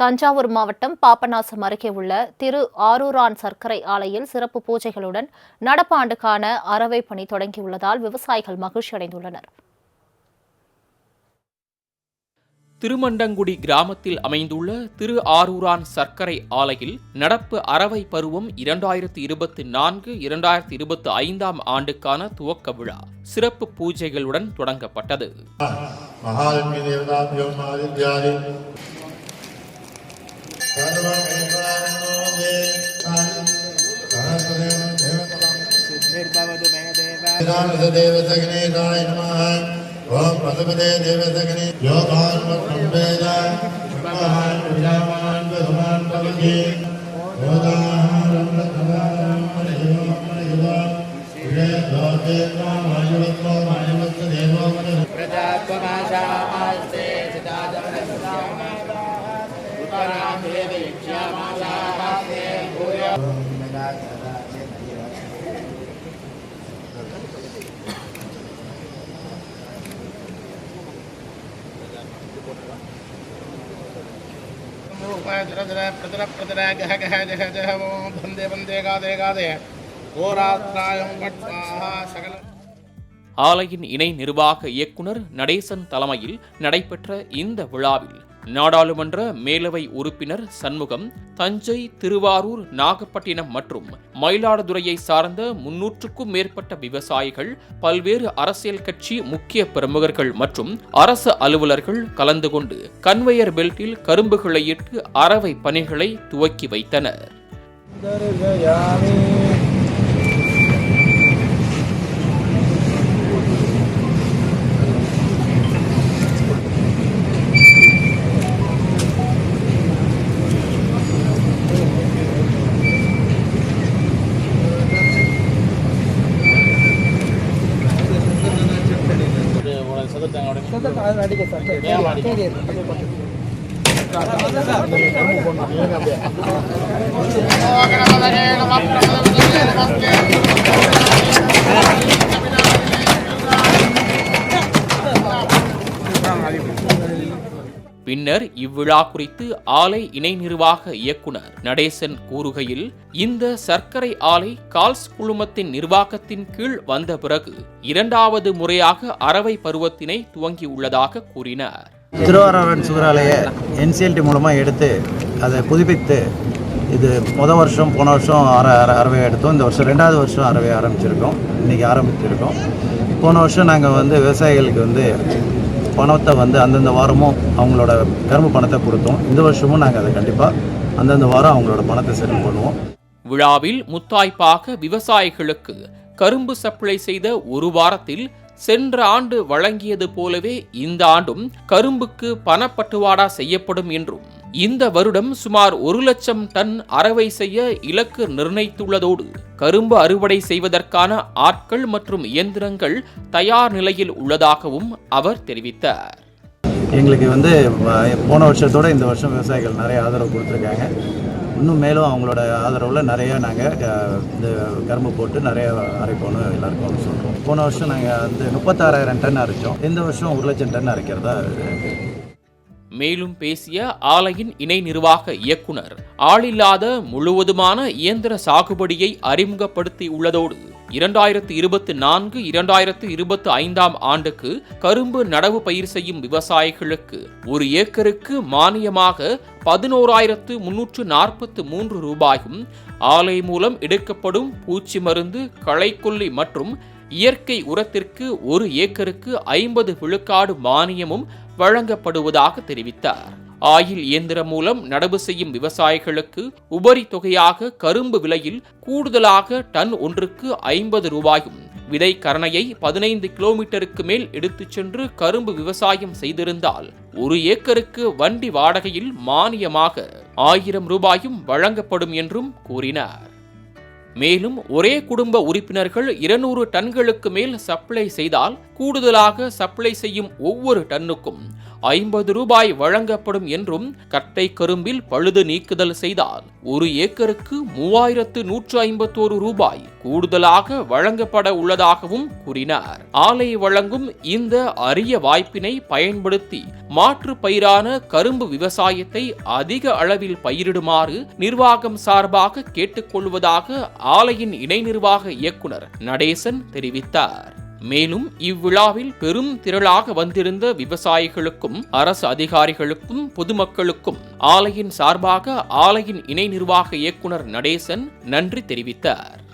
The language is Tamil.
தஞ்சாவூர் மாவட்டம் பாபநாசம் அருகே உள்ள திரு ஆரூரான் சர்க்கரை ஆலையில் சிறப்பு பூஜைகளுடன் நடப்பு ஆண்டுக்கான அறவை பணி தொடங்கியுள்ளதால் விவசாயிகள் மகிழ்ச்சி அடைந்துள்ளனர். திருமண்டங்குடி கிராமத்தில் அமைந்துள்ள திரு ஆரூரான் சர்க்கரை ஆலையில் நடப்பு அறவை பருவம் இரண்டாயிரத்தி இருபத்தி நான்கு இரண்டாயிரத்தி இருபத்தி ஐந்தாம் ஆண்டுக்கான துவக்க விழா சிறப்பு பூஜைகளுடன் தொடங்கப்பட்டது. महालक्ष्मी देवताभ्यो आदित्यादि देवसगणेशाय नमः ओम पशुपते देवसगणे योगान् वेद महान् विजामान् विधमान् भवति देवो प्रजात्वमाशास्ते उत्तराधे वीक्ष्यामाशास्ते भूय ஆலையின் இணை நிர்வாக இயக்குனர் நடேசன் தலைமையில் நடைபெற்ற இந்த விழாவில் நாடாளுமன்ற மேலவை உறுப்பினர் சண்முகம் தஞ்சை திருவாரூர் நாகப்பட்டினம் மற்றும் மயிலாடுதுறையை சார்ந்த முன்னூற்றுக்கும் மேற்பட்ட விவசாயிகள் பல்வேறு அரசியல் கட்சி முக்கிய பிரமுகர்கள் மற்றும் அரசு அலுவலர்கள் கலந்து கொண்டு கன்வேயர் பெல்ட்டில் கரும்புகளை இட்டு அறவை பணிகளை துவக்கி வைத்தனர். అది అడిగే సార్ కేడీఆర్ பின்னர் இவ்விழா குறித்து ஆலை இணை நிர்வாக இயக்குனர் நடேசன் கூறுகையில் இந்த சர்க்கரை ஆலை கால்ஸ் குழுமத்தின் நிர்வாகத்தின் கீழ் வந்த பிறகு இரண்டாவது முறையாக அறவை பருவத்தினை துவங்கியுள்ளதாக கூறினார். திருவாரூரன் சுகராலய என்சிஎல்டி மூலமாக எடுத்து அதை புதுப்பித்து இது முத வருஷம் போன வருஷம் அற அறவை எடுத்தோம். இந்த வருஷம் ரெண்டாவது வருஷம் அறவை ஆரம்பிச்சிருக்கோம். இன்றைக்கி ஆரம்பிச்சிருக்கோம். போன வருஷம் நாங்கள் வந்து விவசாயிகளுக்கு வந்து பணத்தை வந்து அந்தந்த வாரமும் அவங்களோட கரும்பு பணத்தை கொடுத்தோம். இந்த வருஷமும் நாங்கள் அதை கண்டிப்பாக அந்தந்த வாரம் அவங்களோட பணத்தை செட்டில் பண்ணுவோம். விழாவில் முத்தாய்ப்பாக விவசாயிகளுக்கு கரும்பு சப்ளை செய்த ஒரு வாரத்தில் சென்ற ஆண்டு வழங்கியது போலவே இந்த ஆண்டும் கரும்புக்கு பணப்பட்டுவாடா செய்யப்படும் என்றும் இந்த வருடம் சுமார் ஒரு லட்சம் டன் அறவை செய்ய இலக்கு நிர்ணயித்துள்ளதோடு கரும்பு அறுவடை செய்வதற்கான ஆட்கள் மற்றும் இயந்திரங்கள் தயார் நிலையில் உள்ளதாகவும் அவர் தெரிவித்தார். எங்களுக்கு வந்து போன வருஷத்தோட இந்த வருஷம் விவசாயிகள் நிறைய ஆதரவு கொடுத்துருக்காங்க. இன்னும் மேலும் அவங்களோட ஆதரவில் நிறைய நாங்கள் இந்த கரும்பு போட்டு நிறைய அரைப்போன்னு எல்லாருக்கும் சொல்கிறோம் போன வருஷம் நாங்கள் வந்து முப்பத்தாறாயிரம் டன் அரைச்சோம். இந்த வருஷம் ஒரு லட்சம் டன் அரைக்கிறதா மேலும் பேசிய ஆலையின் இணை நிர்வாக இயக்குனர். ஆளில்லாத முழுவதுமான இயந்திர சாகுபடியை அறிமுகப்படுத்தி உள்ளதோடு இரண்டாயிரத்து இருபத்தி நான்கு இரண்டாயிரத்து இருபத்தி ஐந்தாம் ஆண்டுக்கு கரும்பு நடவு பயிர் செய்யும் விவசாயிகளுக்கு ஒரு ஏக்கருக்கு மானியமாக பதினோராயிரத்து முன்னூற்று நாற்பத்து மூன்று ரூபாயும் ஆலை மூலம் எடுக்கப்படும் பூச்சி மருந்து களைக்கொல்லி மற்றும் இயற்கை உரத்திற்கு ஒரு ஏக்கருக்கு ஐம்பது விழுக்காடு மானியமும் வழங்கப்படுவதாக தெரிவித்தார். ஆயில் இயந்திரம் மூலம் நடவு செய்யும் விவசாயிகளுக்கு உபரி தொகையாக கரும்பு விலையில் கூடுதலாக டன் ஒன்றுக்கு ஐம்பது ரூபாயும் விதை கரணையை பதினைந்து கிலோமீட்டருக்கு மேல் எடுத்துச் சென்று கரும்பு விவசாயம் செய்திருந்தால் ஒரு ஏக்கருக்கு வண்டி வாடகையில் மானியமாக ஆயிரம் ரூபாயும் வழங்கப்படும் என்றும் கூறினார். மேலும் ஒரே குடும்ப உறுப்பினர்கள் இருநூறு டன்களுக்கு மேல் சப்ளை செய்தால் கூடுதலாக சப்ளை செய்யும் ஒவ்வொரு டன்னுக்கும். ஐம்பது ரூபாய் வழங்கப்படும் என்றும் கட்டை கரும்பில் பழுது நீக்குதல் செய்தால் ஒரு ஏக்கருக்கு மூவாயிரத்து நூற்று ஐம்பத்தோரு ரூபாய் கூடுதலாக வழங்கப்பட உள்ளதாகவும் கூறினார். ஆலை வழங்கும் இந்த அரிய வாய்ப்பினை பயன்படுத்தி மாற்று பயிரான கரும்பு விவசாயத்தை அதிக அளவில் பயிரிடுமாறு நிர்வாகம் சார்பாக கேட்டுக்கொள்வதாக ஆலையின் இணை நிர்வாக இயக்குனர் நடேசன் தெரிவித்தார். மேலும் இவ்விழாவில் பெரும் திரளாக வந்திருந்த விவசாயிகளுக்கும் அரசு அதிகாரிகளுக்கும் பொதுமக்களுக்கும் ஆலையின் சார்பாக ஆலையின் இணை நிர்வாக இயக்குனர் நடேசன் நன்றி தெரிவித்தார்.